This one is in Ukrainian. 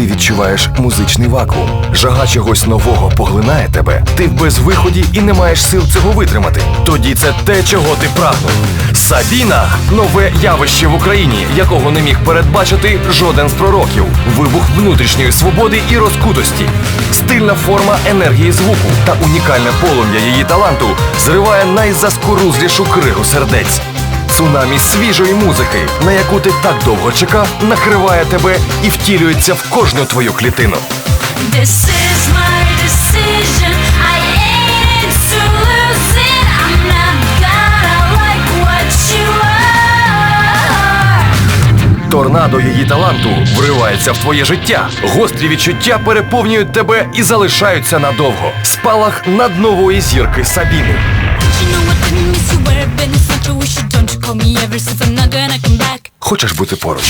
ти відчуваєш музичний вакуум. Жага чогось нового поглинає тебе. Ти в безвиході і не маєш сил цього витримати. Тоді це те, чого ти прагнув. Сабіна нове явище в Україні, якого не міг передбачити жоден з пророків. Вибух внутрішньої свободи і розкутості. Стильна форма енергії звуку та унікальне полум'я її таланту зриває найзаскорузлішу кригу сердець. Цунамі свіжої музики, на яку ти так довго чекав, накриває тебе і втілюється в кожну твою клітину. This is my decision. I ain't to lose it. I'm not gonna like what you are. Торнадо її таланту вривається в твоє життя. Гострі відчуття переповнюють тебе і залишаються надовго. Спалах над нової зірки Сабіни. Хочеш бути поруч?